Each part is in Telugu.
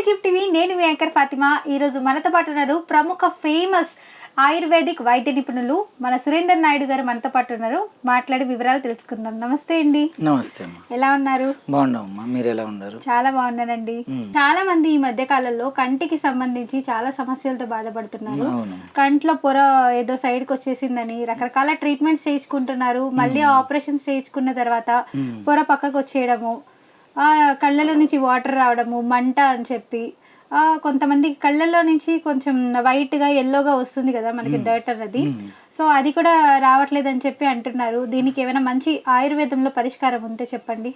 టు గిఫ్ట్ టీవీ నేను మీ యాంకర్ ఫాతిమా. ఈరోజు మనతో పాటు ఉన్నారు ప్రముఖ ఫేమస్ ఆయుర్వేదిక్ వైద్య నిపుణులు మన సురేందర్ నాయుడు గారు మనతో పాటు ఉన్నారు. మాట్లాడి వివరాలు తెలుసుకుందాం. నమస్తే అండి. నమస్తే ఎలా ఉన్నారు? మీరు ఎలా ఉన్నారు? చాలా బాగున్నానండి. చాలా మంది ఈ మధ్య కాలంలో కంటికి సంబంధించి చాలా సమస్యలతో బాధపడుతున్నారు. కంట్లో పొర ఏదో సైడ్కి వచ్చేసిందని రకరకాల ట్రీట్మెంట్స్ చేయించుకుంటున్నారు. మళ్ళీ ఆపరేషన్స్ చేయించుకున్న తర్వాత పొర పక్కకు వచ్చేయడము. కళ్ళలో నుంచి వాటర్ రావడము మంట అని చెప్పి కొంతమంది కళ్ళల్లో నుంచి కొంచెం వైట్గా ఎల్లోగా వస్తుంది కదా మనకి డర్ట్ అన్నది. సో అది కూడా రావట్లేదు అని చెప్పి అంటున్నారు. దీనికి ఏమైనా మంచి ఆయుర్వేదంలో పరిష్కారం ఉంటే చెప్పండి.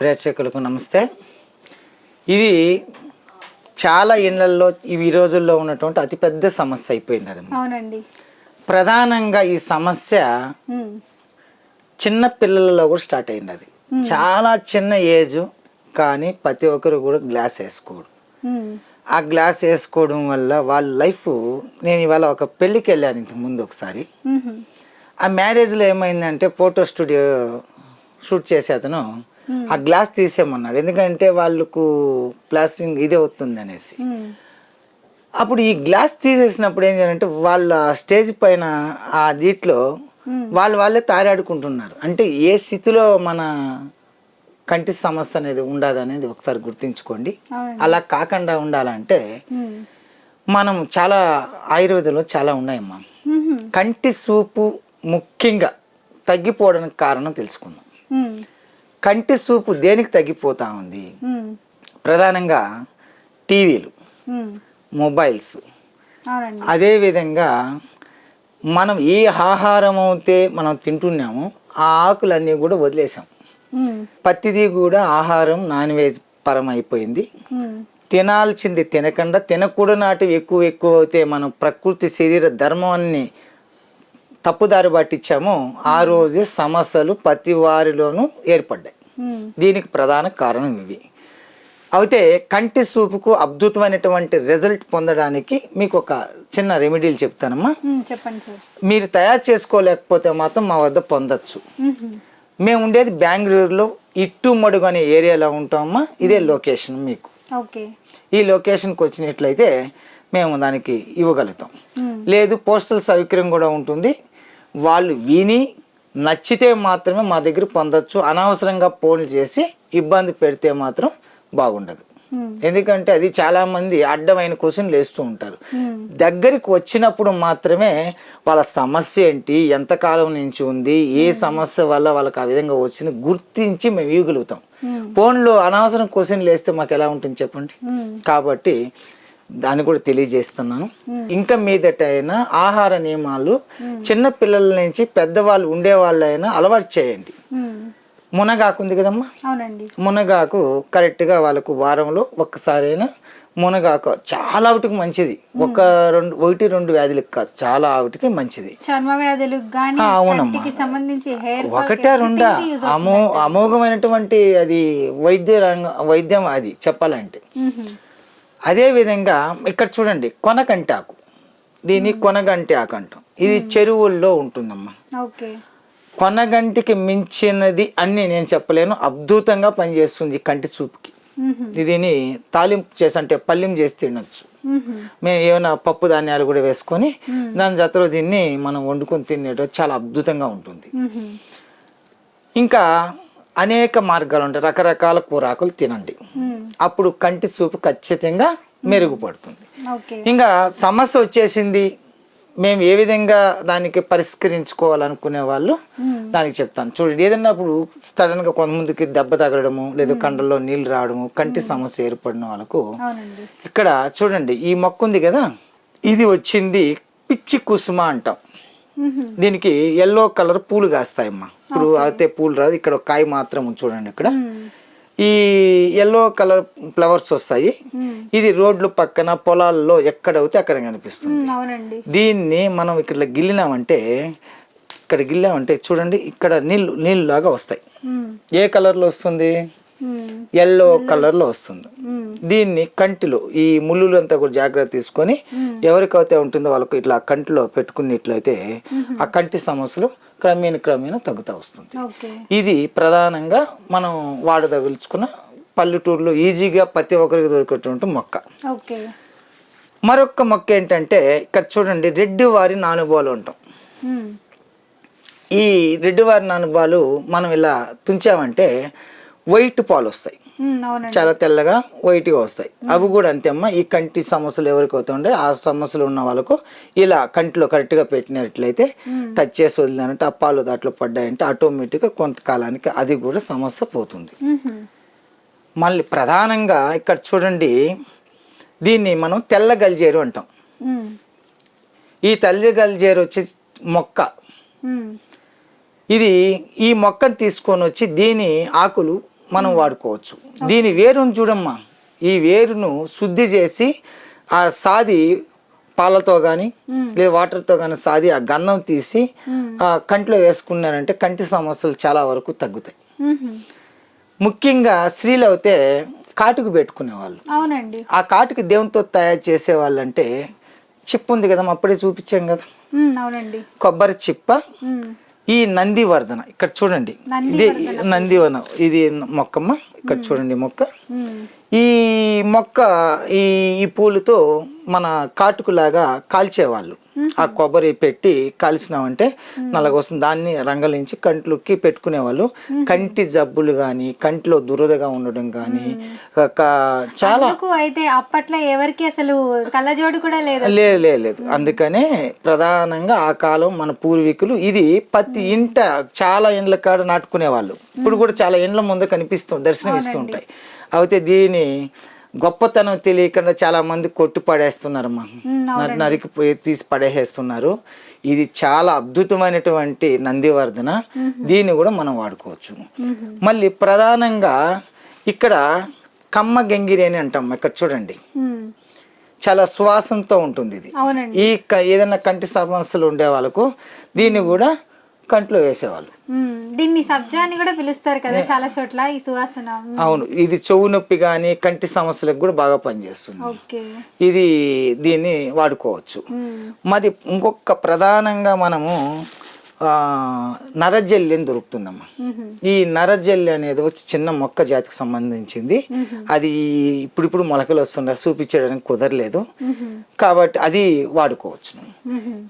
ప్రేక్షకులకు నమస్తే. ఇది చాలా ఇళ్ళలో ఈ రోజుల్లో ఉన్నటువంటి అతిపెద్ద సమస్య అయిపోయింది అది అవునండి. ప్రధానంగా ఈ సమస్య చిన్న పిల్లలలో కూడా స్టార్ట్ అయింది అది. చాలా చిన్న ఏజ్ కానీ ప్రతి ఒక్కరు కూడా గ్లాస్ వేసుకోడు ఉమ్, ఆ గ్లాస్ వేసుకోవడం వల్ల వాళ్ళ లైఫ్ నేను ఇవాళ ఒక పెళ్ళికి వెళ్ళాను ఇంతకు ముందు ఒకసారి. ఉహు, ఆ మ్యారేజ్లో ఏమైందంటే ఫోటో స్టూడియో షూట్ చేసే అతను ఆ గ్లాస్ తీసేయమన్నాడు. ఎందుకంటే వాళ్ళకు ప్లాస్టింగ్ ఇది అవుతుంది అనేసి. అప్పుడు ఈ గ్లాస్ తీసేసినప్పుడు ఏం చేయాలంటే వాళ్ళ స్టేజ్ పైన ఆ దీంట్లో వాళ్ళు వాళ్ళే తారాడుకుంటున్నారు. అంటే ఏ స్థితిలో మన కంటి సమస్య అనేది ఉండదు అనేది ఒకసారి గుర్తుంచుకోండి. అలా కాకుండా ఉండాలంటే మనం చాలా ఆయుర్వేదంలో చాలా ఉన్నాయమ్మా. కంటి చూపు ముఖ్యంగా తగ్గిపోవడానికి కారణం తెలుసుకుందాం. కంటి చూపు దేనికి తగ్గిపోతా ఉంది? ప్రధానంగా టీవీలు మొబైల్స్. అదేవిధంగా మనం ఏ ఆహారం అయితే మనం తింటున్నామో ఆ ఆకులన్నీ కూడా వదిలేసాం ఉమ్, ప్రతిదీ కూడా ఆహారం నాన్ వెజ్ పరం అయిపోయింది తినాల్సింది తినకుండా తినకూడనాటివి ఎక్కువ ఎక్కువ అయితే మనం ప్రకృతి శరీర ధర్మాన్ని తప్పుదారి పట్టించామో ఆ రోజే సమస్యలు ప్రతి వారిలోనూ ఏర్పడ్డాయి. దీనికి ప్రధాన కారణం ఇవి. అయితే కంటి చూపుకు అద్భుతమైనటువంటి రిజల్ట్ పొందడానికి మీకు ఒక చిన్న రెమెడీలు చెప్తానమ్మా. చెప్పండి సార్. మీరు తయారు చేసుకోలేకపోతే మాత్రం మా వద్ద పొందొచ్చు. మేము. ఉండేది బెంగళూరులో ఇట్టు మడుగు అనే ఏరియాలో ఉంటామమ్మా. ఇదే లొకేషన్ మీకు. ఓకే. ఈ లొకేషన్కి వచ్చినట్లయితే మేము దానికి ఇవ్వగలుగుతాం. లేదు పోస్టల్ సౌకర్యం కూడా ఉంటుంది. వాళ్ళు విని నచ్చితే మాత్రమే మా దగ్గర పొందొచ్చు. అనవసరంగా ఫోన్లు చేసి ఇబ్బంది పెడితే మాత్రం బాగుండదు. ఎందుకంటే అది చాలా మంది అడ్డమైన క్వశ్చన్లు వేస్తూ ఉంటారు. దగ్గరికి వచ్చినప్పుడు మాత్రమే వాళ్ళ సమస్య ఏంటి ఎంతకాలం నుంచి ఉంది ఏ సమస్య వల్ల వాళ్ళకి ఆ విధంగా వచ్చింది గుర్తించి మేము ఇవ్వగలుగుతాం ఫోన్లో అనవసరం క్వశ్చన్లు వేస్తే మాకు ఎలా ఉంటుంది చెప్పండి? కాబట్టి దాన్ని కూడా తెలియజేస్తున్నాను. ఇంకా మీదట అయినా ఆహార నియమాలు చిన్న పిల్లల నుంచి పెద్దవాళ్ళు ఉండేవాళ్ళైనా అలవాటు చేయండి. మునగాకు ఉంది కదమ్మా? అవునండి. మునగాకు కరెక్ట్గా వాళ్ళకు వారంలో ఒక్కసారైనా మునగాకు చాలా ఆవిటికి మంచిది. ఒక రెండు ఒకటి రెండు వ్యాధులకు కాదు చాలా ఆవిటికి మంచిది. చర్మ వ్యాధులకు కానీ ఆ, అవునమ్మా. ఒకటే రెండా? అమో అమోఘమైనటువంటి అది వైద్య రంగ వైద్యం అది చెప్పాలంటే. అదే విధంగా ఇక్కడ చూడండి కొనకంటాకు దీన్ని కొనగంటి ఆకు అంటాం. ఇది చెరువుల్లో ఉంటుందమ్మా. ఓకే. కొనగంటికి మించినది అన్ని నేను చెప్పలేను. అద్భుతంగా పనిచేస్తుంది కంటి చూపుకి. దీన్ని తాలింపు చేసి అంటే పల్యం చేసి తినొచ్చు. మేము ఏమైనా పప్పు ధాన్యాలు కూడా వేసుకొని దాని జతలో దీన్ని మనం వండుకొని తినేటప్పుడు చాలా అద్భుతంగా ఉంటుంది. ఇంకా అనేక మార్గాలు ఉంటాయి. రకరకాల కూరాకులు తినండి. అప్పుడు కంటి చూపు ఖచ్చితంగా మెరుగుపడుతుంది. ఇంకా సమస్య వచ్చేసింది. మేము ఏ విధంగా దానికి పరిష్కరించుకోవాలనుకునే వాళ్ళు దానికి చెప్తాను. చూడండి ఏదన్నా ఇప్పుడు సడన్గా కొంతమందికి దెబ్బ తగలడము లేదా కండల్లో నీళ్ళు రావడము కంటి సమస్య ఏర్పడిన వాళ్ళకు ఇక్కడ చూడండి ఈ మొక్క ఉంది కదా ఇది వచ్చింది పిచ్చి కుసుమ అంటాం. దీనికి ఎల్లో కలర్ పూలు కాస్తాయమ్మా. ఇప్పుడు అయితే పూలు రాదు ఇక్కడ ఒక కాయ మాత్రం చూడండి ఇక్కడ. ఈ ఎల్లో కలర్ ఫ్లవర్స్ వస్తాయి. ఉమ్, ఇది రోడ్లు పక్కన పొలాల్లో ఎక్కడైతే అక్కడ కనిపిస్తుంది. అవునండి. దీన్ని మనం ఇక్కడ గిల్లినామంటే ఇక్కడ గిల్లామంటే చూడండి ఇక్కడ నీళ్ళు నీళ్ళు లాగా వస్తాయి. ఉమ్, ఏ కలర్లో వస్తుంది? ఎల్లో కలర్లో వస్తుంది. ఉమ్, దీన్ని కంటిలో ఈ ముళ్ళులు అంతా కూడా జాగ్రత్త తీసుకొని ఎవరికైతే ఉంటుందో వాళ్ళకు ఇట్లా కంటిలో పెట్టుకున్నట్లయితే ఆ కంటి సమస్యలు క్రమేణ క్రమేణా తగ్గుతూ వస్తుంది. ఇది ప్రధానంగా మనం వాడదలుచుకున్న పల్లెటూరులో ఈజీగా ప్రతి ఒక్కరికి దొరికేటువంటి మొక్క. మరొక మొక్క ఏంటంటే ఇక్కడ చూడండి రెడ్డి వారి నానుబాలు ఉంటాం. ఈ రెడ్డి వారి నానుబాలు మనం ఇలా తుంచామంటే వైట్ పాలు వస్తాయి. చాలా తెల్లగా వైట్గా వస్తాయి. అవి కూడా అంతే అమ్మా. ఈ కంటి సమస్యలు ఎవరికి అవుతుంటే ఆ సమస్యలు ఉన్న వాళ్ళకు ఇలా కంటిలో కరెక్ట్గా పెట్టినట్లయితే టచ్ చేసి వదిలినారంటే ఆ పాలు దాంట్లో పడ్డాయంటే ఆటోమేటిక్గా కొంతకాలానికి అది కూడా సమస్య పోతుంది. మళ్ళీ ప్రధానంగా ఇక్కడ చూడండి దీన్ని మనం తెల్ల గల్జేరు అంటాం. ఈ తెల్ల గల్జేరు వచ్చి మొక్క. ఇది ఈ మొక్కను తీసుకొని వచ్చి దీని ఆకులు మనం వాడుకోవచ్చు. దీని వేరును చూడమ్మా. ఈ వేరును శుద్ధి చేసి ఆ సాది పాలతో కానీ లేదా వాటర్తో కానీ సాది ఆ గంధం తీసి ఆ కంటిలో వేసుకున్నారంటే కంటి సమస్యలు చాలా వరకు తగ్గుతాయి. ఉహు. ముఖ్యంగా స్త్రీలు అయితే కాటుకు పెట్టుకునేవాళ్ళు. అవునండి. ఆ కాటుకు దేవునితో తయారు చేసేవాళ్ళు అంటే చిప్ ఉంది కదా అప్పుడే చూపించాం కదా. అవునండి. కొబ్బరి చిప్ప. ఈ నందివర్ధన ఇక్కడ చూడండి. ఇది నందివన ఇది మొక్కమ్మ ఇక్కడ చూడండి మొక్క. ఈ మొక్క ఈ ఈ పూలతో మన కాటుకులాగా కాల్చేవాళ్ళు. ఆ కొబ్బరి పెట్టి కాల్చినామంటే నల్లగొస్తుంది. దాన్ని రంగలించి కంట్లోకి పెట్టుకునేవాళ్ళు. కంటి జబ్బులు కానీ కంటిలో దురదగా ఉండడం కానీ చాలా అయితే అప్పట్లో ఎవరికి అసలు కళ్ళజోడు కూడా లేదు. లేదు లేదు అందుకనే ప్రధానంగా ఆ కాలం మన పూర్వీకులు ఇది ప్రతి ఇంట చాలా ఇండ్ల కాడ నాటుకునే వాళ్ళు ఇప్పుడు కూడా చాలా ఇండ్ల ముందు కనిపిస్తూ దర్శనం ఇస్తూ ఉంటాయి. అయితే దీని గొప్పతనం తెలియకుండా చాలా మంది కొట్టి పడేస్తున్నారమ్మా నరి- నరికిపోయి తీసి పడేసేస్తున్నారు. ఇది చాలా అద్భుతమైనటువంటి నందివర్ధన. దీన్ని కూడా మనం వాడుకోవచ్చు. మళ్ళీ ప్రధానంగా ఇక్కడ కమ్మ గంగిరి అని అంటాం ఇక్కడ చూడండి. చాలా సువాసనతో ఉంటుంది ఇది. ఈ ఏదైనా కంటి సమస్యలు ఉండే వాళ్ళకు దీన్ని కూడా కంట్లో వేసేవాళ్ళు. దీన్ని సబ్జా అని కూడా పిలుస్తారు కదా చాలా చోట్ల ఈ సువాసన. అవును ఇది చెవు నొప్పి కానీ కంటి సమస్యలకు కూడా బాగా పనిచేస్తుంది. ఇది దీన్ని వాడుకోవచ్చు. మరి ఇంకొక ప్రధానంగా మనము నరజల్లి అని దొరుకుతుందమ్మా. ఈ నరజల్లి అనేది వచ్చి చిన్న మొక్క జాతికి సంబంధించింది. అది ఇప్పుడిప్పుడు మొలకలు వస్తున్నాయి చూపించడానికి కుదరలేదు. కాబట్టి అది వాడుకోవచ్చు.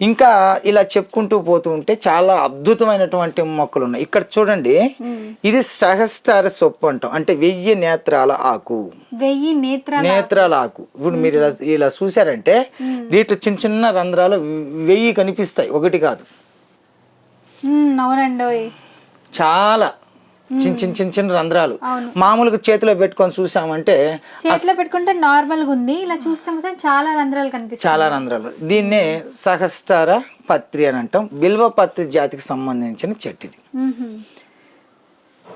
ఇంకా ఇలా చెప్పుకుంటూ పోతూ ఉంటే చాలా అద్భుతమైనటువంటి మొక్కలు ఉన్నాయి. ఇక్కడ చూడండి ఇది సహస్రార సొప్పు అంటాం. అంటే వెయ్యి నేత్రాల ఆకు. వెయ్యి నేత్రాలు నేత్రాల ఆకు. ఇప్పుడు మీరు ఇలా ఇలా చూసారంటే దీంట్లో చిన్న చిన్న రంధ్రాలు వెయ్యి కనిపిస్తాయి. ఒకటి కాదు. అవునండి. చాలా చిన్న చిన్న చిన్న చిన్న రంధ్రాలు. మామూలుగా చేతిలో పెట్టుకొని చూసామంటే చేతిలో పెట్టుకుంటే నార్మల్గా ఉంది ఇలా చూస్తే మాత్రం చాలా రంధ్రాలు కనిపిస్తాయి. చాలా రంధ్రాలు. దీన్నే సహస్రార పత్రి అని అంటాం. బిల్వ పత్రి జాతికి సంబంధించిన చెట్టు ఇది.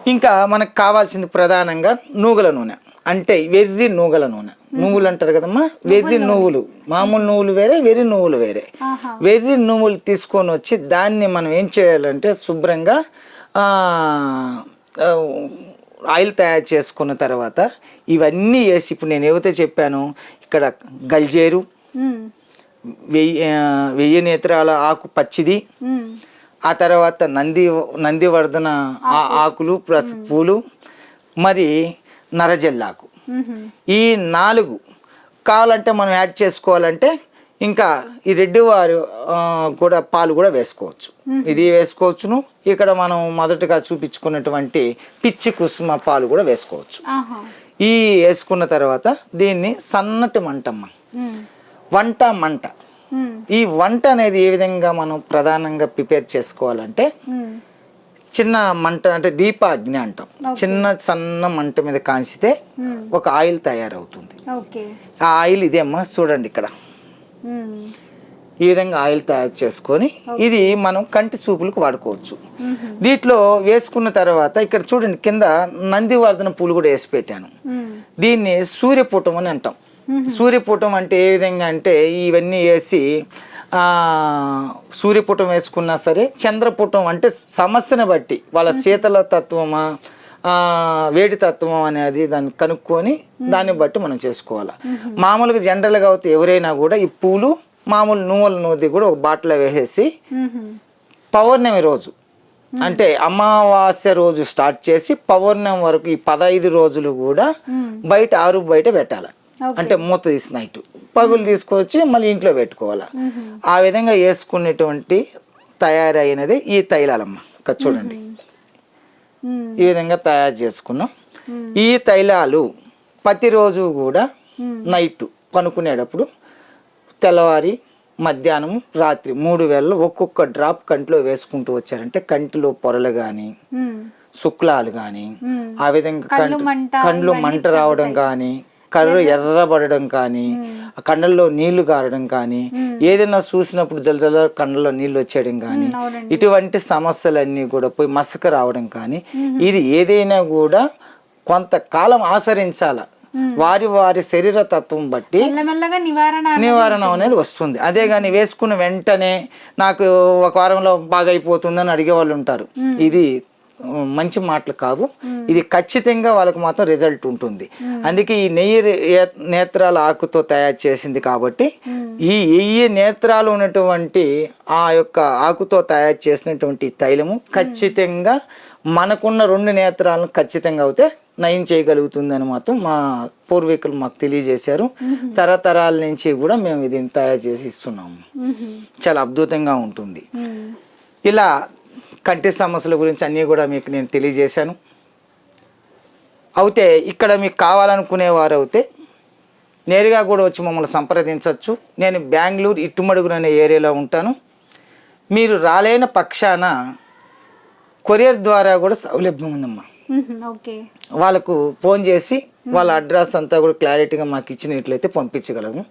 ఇంకా మనకు కావాల్సింది ప్రధానంగా నూగుల నూనె. అంటే వెర్రి నూగల నూనె. నువ్వులు అంటారు కదమ్మా? వెర్రి నువ్వులు. మామూలు నువ్వులు వేరే వెర్రి నువ్వులు వేరే. వెర్రి నువ్వులు తీసుకొని వచ్చి దాన్ని మనం ఏం చేయాలంటే శుభ్రంగా ఆయిల్ తయారు చేసుకున్న తర్వాత ఇవన్నీ వేసి ఇప్పుడు నేను ఏవైతే చెప్పాను ఇక్కడ గల్జేరు. వెయ్యి వెయ్యి నేత్రాల ఆకు పచ్చిది. ఆ తర్వాత నంది నందివర్ధన ఆకులు ప్లస్ పూలు మరి నరజెల్లాకు. ఈ నాలుగు కావాలంటే మనం యాడ్ చేసుకోవాలంటే ఇంకా ఈ రెడ్డి వారు కూడా పాలు కూడా వేసుకోవచ్చు ఇది వేసుకోవచ్చును ఇక్కడ మనం మొదటగా చూపించుకున్నటువంటి పిచ్చి కుసుమ పాలు కూడా వేసుకోవచ్చు ఈ వేసుకున్న తర్వాత దీన్ని సన్నటి మంటమ్మ. వంట మంట. ఈ వంట అనేది ఏ విధంగా మనం ప్రధానంగా ప్రిపేర్ చేసుకోవాలంటే. చిన్న మంట అంటే దీపాగ్ని అంటాం. చిన్న సన్న మంట మీద కాంచితే ఒక ఆయిల్ తయారవుతుంది. ఆ ఆయిల్ ఇదే అమ్మా చూడండి ఇక్కడ. ఉమ్. ఈ విధంగా ఆయిల్ తయారు చేసుకొని ఇది మనం కంటి చూపులకు వాడుకోవచ్చు. ఉహు. దీంట్లో వేసుకున్న తర్వాత ఇక్కడ చూడండి కింద నందివర్ధన పూలు కూడా వేసి పెట్టాను. దీన్ని సూర్యపుటం అని అంటాం. సూర్యపుటం అంటే ఏ విధంగా అంటే ఇవన్నీ వేసి సూర్యపుటం వేసుకున్నా సరే చంద్రపుటం అంటే సమస్యను బట్టి వాళ్ళ శీతల తత్వమా వేడి తత్వం అనేది దాన్ని కనుక్కొని దాన్ని బట్టి మనం చేసుకోవాలి. మామూలుగా జనరల్గా అయితే ఎవరైనా కూడా ఈ పూలు మామూలు నువ్వుల నూది కూడా ఒక బాటిల్లో వేసేసి. పౌర్ణమి రోజు అంటే అమావాస్య రోజు స్టార్ట్ చేసి పౌర్ణమి వరకు ఈ పదహైదు రోజులు కూడా బయట ఆరు బయట పెట్టాలి. అంటే మూత తీసి నైట్. పగులు తీసుకొచ్చి మళ్ళీ ఇంట్లో పెట్టుకోవాలి. ఆ విధంగా వేసుకునేటువంటి తయారైనది ఈ తైలాలమ్మ. ఇక్కడ చూడండి. ఈ విధంగా తయారు చేసుకున్నాం. ఈ తైలాలు ప్రతిరోజు కూడా నైట్ పనుకునేటప్పుడు తెల్లవారి మధ్యాహ్నం రాత్రి మూడు వేళలు ఒక్కొక్క డ్రాప్ కంటిలో వేసుకుంటూ వచ్చారంటే కంటిలో పొరలు కానీ. శుక్లాలు కానీ. ఆ విధంగా కండ్లు మంట రావడం కానీ కర్ర ఎర్రబడడం కానీ ఆ కళ్ళల్లో నీళ్ళు గారడం కానీ ఏదైనా చూసినప్పుడు జలజల కళ్ళల్లో నీళ్ళు వచ్చేయడం కానీ ఇటువంటి సమస్యలన్నీ కూడా పోయి మసక రావడం కానీ ఇది ఏదైనా కూడా కొంతకాలం ఆచరించాల. వారి వారి శరీర తత్వం బట్టి నివారణ అనేది- నివారణ అనేది వస్తుంది. అదే కానీ వేసుకున్న వెంటనే నాకు ఒక వారంలో బాగా అయిపోతుందని అడిగే వాళ్ళు ఉంటారు. ఇది మంచి మాటలు కావు. ఇది ఖచ్చితంగా వాళ్ళకి మాత్రం రిజల్ట్ ఉంటుంది. అందుకే ఈ నెయ్యి నేత్రాల ఆకుతో తయారు చేసింది కాబట్టి ఈ వెయ్యి నేత్రాలు ఉన్నటువంటి ఆ యొక్క ఆకుతో తయారు చేసినటువంటి తైలము ఖచ్చితంగా మనకున్న రెండు నేత్రాలను ఖచ్చితంగా అయితే నయం చేయగలుగుతుందని మాత్రం మా పూర్వీకులు మాకు తెలియజేశారు. తరతరాల నుంచి కూడా మేము ఇది తయారు చేసి ఇస్తున్నాము. చాలా అద్భుతంగా ఉంటుంది. ఇలా కంటి సమస్యల గురించి అన్నీ కూడా మీకు నేను తెలియజేశాను. అయితే ఇక్కడ మీకు కావాలనుకునేవారు అయితే నేరుగా కూడా వచ్చి మమ్మల్ని సంప్రదించవచ్చు. నేను బెంగళూరు ఇట్టుమడుగురు అనే ఏరియాలో ఉంటాను. మీరు రాలేని పక్షాన కొరియర్ ద్వారా కూడా సౌలభ్యం ఉందమ్మా. మ్మ్. ఓకే. వాళ్ళకు ఫోన్ చేసి వాళ్ళ అడ్రస్ అంతా కూడా క్లారిటీగా మాకు ఇచ్చినట్లయితే పంపించగలము.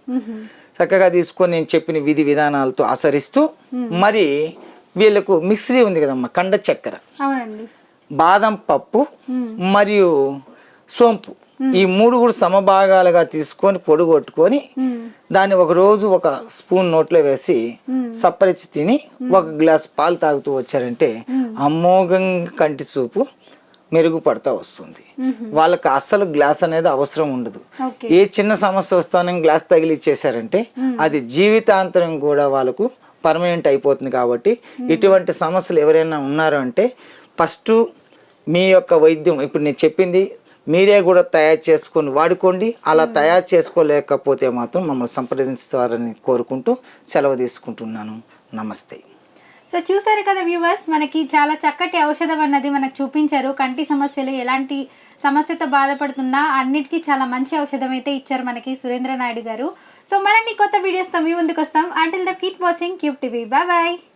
చక్కగా తీసుకొని నేను చెప్పిన విధి విధానాలతో ఆచరిస్తూ మరి వీళ్ళకు మిక్సరీ ఉంది కదమ్మా కండ చక్కెర. అవునండి. బాదం పప్పు మరియు సోంపు. ఈ మూడు కూడా సమభాగాలుగా తీసుకొని పొడి కొట్టుకొని మ్మ్. దాన్ని ఒక రోజు ఒక స్పూన్ నోట్లో వేసి సప్పరిచి తిని ఒక గ్లాస్ పాలు తాగుతూ వచ్చారంటే అమోఘంగా కంటి చూపు మెరుగుపడతా వస్తుంది. వాళ్ళకి అస్సలు గ్లాస్ అనేది అవసరం ఉండదు. ఏ చిన్న సమస్య వస్తానని గ్లాస్ తగిలిచ్చేసారంటే అది జీవితాంతరం కూడా వాళ్ళకు పర్మనెంట్ అయిపోతుంది కాబట్టి ఇటువంటి సమస్యలు ఎవరైనా ఉన్నారు అంటే ఫస్ట్ మీ యొక్క వైద్యం ఇప్పుడు నేను చెప్పింది మీరే కూడా తయారు చేసుకొని వాడుకోండి. అలా తయారు చేసుకోలేకపోతే మాత్రం మమ్మల్ని సంప్రదిస్తారని కోరుకుంటూ సెలవు తీసుకుంటున్నాను. నమస్తే. సో చూసారు కదా వ్యూవర్స్ మనకి చాలా చక్కటి ఔషధం అన్నది మనకు చూపించారు. కంటి సమస్యలు ఎలాంటి సమస్యతో బాధపడుతున్నా అన్నిటికీ చాలా మంచి ఔషధం అయితే ఇచ్చారు మనకి సురేంద్ర నాయుడు గారు. సో మరిన్ని కొత్త వీడియోస్తో మీ ముందుకు వస్తాం. Until the keep watching Cube TV bye bye